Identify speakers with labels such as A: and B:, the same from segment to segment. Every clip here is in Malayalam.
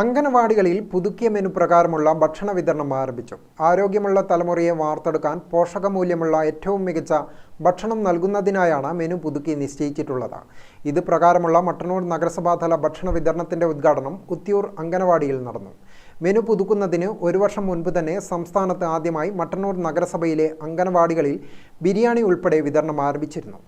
A: അംഗനവാടികളിൽ പുതുക്കിയ മെനു പ്രകാരമുള്ള ഭക്ഷണ വിതരണം ആരംഭിച്ചു. ആരോഗ്യമുള്ള തലമുറയെ വാർത്തെടുക്കാൻ പോഷകമൂല്യമുള്ള ഏറ്റവും മികച്ച ഭക്ഷണം നൽകുന്നതിനായാണ് മെനു പുതുക്കി നിശ്ചയിച്ചിട്ടുള്ളത്. ഇത് പ്രകാരമുള്ള മട്ടന്നൂർ നഗരസഭാതല ഭക്ഷണ വിതരണത്തിന്റെ ഉദ്ഘാടനം ഉത്തിയൂർ അംഗനവാടിയിൽ നടന്നു. മെനു പുതുക്കുന്നതിന് ഒരു വർഷം മുൻപ് തന്നെ സംസ്ഥാനത്ത് ആദ്യമായി മട്ടന്നൂർ നഗരസഭയിലെ അംഗനവാടികളിൽ ബിരിയാണി ഉൾപ്പെടെ വിതരണം ആരംഭിച്ചിരുന്നു.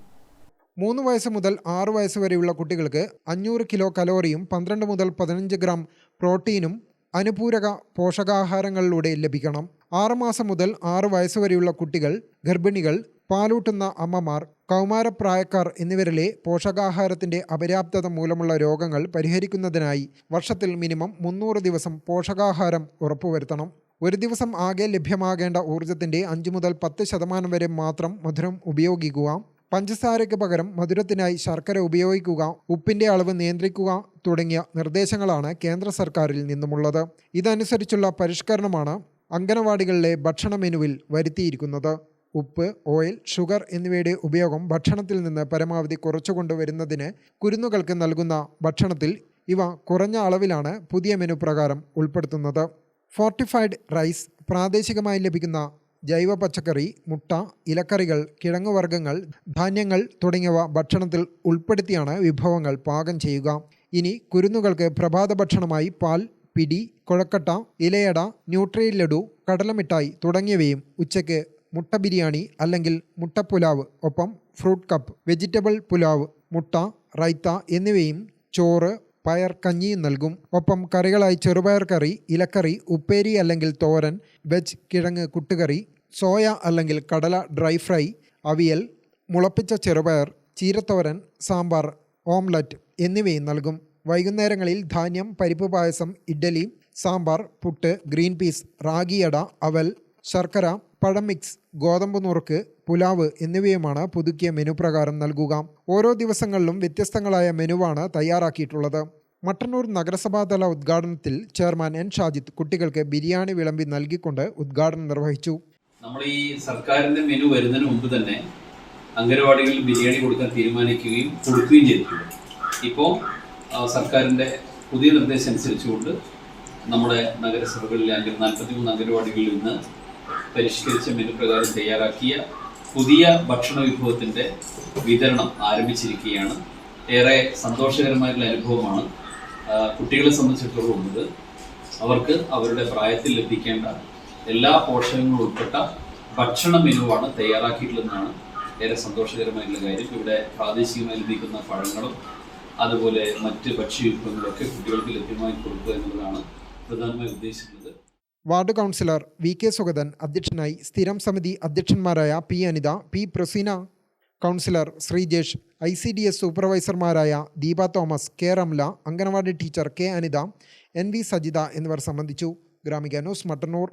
A: മൂന്ന് വയസ്സ് മുതൽ ആറ് വയസ്സ് വരെയുള്ള കുട്ടികൾക്ക് അഞ്ഞൂറ് കിലോ കലോറിയും പന്ത്രണ്ട് മുതൽ പതിനഞ്ച് ഗ്രാം പ്രോട്ടീനും അനുപൂരക പോഷകാഹാരങ്ങളിലൂടെ ലഭിക്കണം. ആറുമാസം മുതൽ ആറ് വയസ്സുവരെയുള്ള കുട്ടികൾ ഗർഭിണികൾ പാലൂട്ടുന്ന അമ്മമാർ കൗമാരപ്രായക്കാർ എന്നിവരിലെ പോഷകാഹാരത്തിന്റെ അപര്യാപ്തത മൂലമുള്ള രോഗങ്ങൾ പരിഹരിക്കുന്നതിനായി വർഷത്തിൽ മിനിമം മുന്നൂറ് ദിവസം പോഷകാഹാരം ഉറപ്പുവരുത്തണം. ഒരു ദിവസം ആകെ ലഭ്യമാകേണ്ട ഊർജത്തിന്റെ അഞ്ച് മുതൽ പത്ത് ശതമാനം വരെ മാത്രം മധുരം ഉപയോഗിക്കുക. പഞ്ചസാരയ്ക്ക് പകരം മധുരത്തിനായി ശർക്കര ഉപയോഗിക്കുക ഉപ്പിന്റെ അളവ് നിയന്ത്രിക്കുക തുടങ്ങിയ നിർദ്ദേശങ്ങളാണ് കേന്ദ്ര സർക്കാരിൽ നിന്നുമുള്ളത്. ഇതനുസരിച്ചുള്ള പരിഷ്കരണമാണ് അംഗനവാടികളിലെ ഭക്ഷണ മെനുവിൽ വരുത്തിയിരിക്കുന്നത്. ഉപ്പ് ഓയിൽ ഷുഗർ എന്നിവയുടെ ഉപയോഗം ഭക്ഷണത്തിൽ നിന്ന് പരമാവധി കുറച്ചുകൊണ്ടുവരുന്നതിന് കുരുന്നുകൾക്ക് നൽകുന്ന ഭക്ഷണത്തിൽ ഇവ കുറഞ്ഞ അളവിലാണ് പുതിയ മെനു പ്രകാരം ഉൾപ്പെടുത്തുന്നത്. ഫോർട്ടിഫൈഡ് റൈസ് പ്രാദേശികമായി ലഭിക്കുന്ന ജൈവ പച്ചക്കറി മുട്ട ഇലക്കറികൾ കിഴങ്ങുവർഗങ്ങൾ ധാന്യങ്ങൾ തുടങ്ങിയവ ഭക്ഷണത്തിൽ ഉൾപ്പെടുത്തിയാണ് വിഭവങ്ങൾ പാകം ചെയ്യുക. ഇനി കുരുന്നുകൾക്ക് പ്രഭാത ഭക്ഷണമായി പാൽ പിടി കുഴക്കട്ട ഇലയട ന്യൂട്രിയൻ ലഡു കടലമിഠായി തുടങ്ങിയവയും ഉച്ചയ്ക്ക് മുട്ട ബിരിയാണി അല്ലെങ്കിൽ മുട്ട പുലാവ് ഒപ്പം ഫ്രൂട്ട് കപ്പ് വെജിറ്റബിൾ പുലാവ് മുട്ട റൈത്ത എന്നിവയും ചോറ് പയർ കഞ്ഞിയും നൽകും. ഒപ്പം കറികളായി ചെറുപയർ കറി ഇലക്കറി ഉപ്പേരി അല്ലെങ്കിൽ തോരൻ വെജ് കിഴങ്ങ് കുട്ടുകറി സോയ അല്ലെങ്കിൽ കടല ഡ്രൈ ഫ്രൈ അവിയൽ മുളപ്പിച്ച ചെറുപയർ ചീരത്തോരൻ സാമ്പാർ ഓംലറ്റ് എന്നിവയും നൽകും. വൈകുന്നേരങ്ങളിൽ ധാന്യം പരിപ്പ് പായസം ഇഡ്ഡലി സാമ്പാർ പുട്ട് ഗ്രീൻ പീസ് റാഗിയട അവൽ ശർക്കര പഴം മിക്സ് ഗോതമ്പ് നുറുക്ക് പുലാവ് എന്നിവയുമാണ് പുതുക്കിയ മെനു പ്രകാരം നൽകുക. ഓരോ ദിവസങ്ങളിലും വ്യത്യസ്തങ്ങളായ മെനുവാണ് തയ്യാറാക്കിയിട്ടുള്ളത്. മട്ടന്നൂർ നഗരസഭാതല ഉദ്ഘാടനത്തിൽ ചെയർമാൻ എൻ ഷാജിത്ത് കുട്ടികൾക്ക് ബിരിയാണി വിളമ്പി നൽകിക്കൊണ്ട് ഉദ്ഘാടനം നിർവഹിച്ചു.
B: നമ്മൾ ഈ സർക്കാരിന്റെ മെനു വരുന്നതിന് മുമ്പ് തന്നെ അംഗനവാടികളിൽ ബിരിയാണി കൊടുക്കാൻ തീരുമാനിക്കുകയും കൊടുക്കുകയും ചെയ്തിട്ടുണ്ട്. ഇപ്പോൾ സർക്കാരിന്റെ പുതിയ നിർദ്ദേശം അനുസരിച്ചുകൊണ്ട് നമ്മുടെ നഗരസഭകളിലെ അംഗ നാൽപ്പത്തിമൂന്ന് അംഗനവാടികളിൽ നിന്ന് പരിഷ്കരിച്ച മെനു പ്രകാരം തയ്യാറാക്കിയ പുതിയ ഭക്ഷണ വിഭവത്തിന്റെ വിതരണം ആരംഭിച്ചിരിക്കുകയാണ്. ഏറെ സന്തോഷകരമായിട്ടുള്ള അനുഭവമാണ് കുട്ടികളെ സംബന്ധിച്ചിടത്തോളം ഉള്ളത് അവർക്ക് അവരുടെ പ്രായത്തിൽ ലഭിക്കേണ്ട എല്ലാ പോഷകങ്ങളും ഉൾപ്പെട്ട ഭക്ഷണ മെനുവാണ് തയ്യാറാക്കിയിട്ടുള്ളതെന്നാണ് ഏറെ സന്തോഷകരമായിട്ടുള്ള കാര്യം. ഇവിടെ പ്രാദേശികമായി ലഭിക്കുന്ന പഴങ്ങളും അതുപോലെ മറ്റ് ഭക്ഷ്യ വിഭവങ്ങളൊക്കെ കുട്ടികൾക്ക് ലഭ്യമായി കൊടുക്കുക എന്നുള്ളതാണ് പ്രധാനമായി ഉദ്ദേശിക്കുന്നത്.
A: Ward councillor V K Sugathan അധ്യക്ഷനായി സ്ഥിരം സമിതി അധ്യക്ഷന്മാരായ P Anitha P Praseena councillor Sreejesh I C D S സൂപ്പർവൈസർമാരായ Deepa Thomas K Ramla anganwadi teacher K Anitha N V Sajitha എന്നിവർ സംബന്ധിച്ചു. ഗ്രാമിക ന്യൂസ് മട്ടന്നൂർ.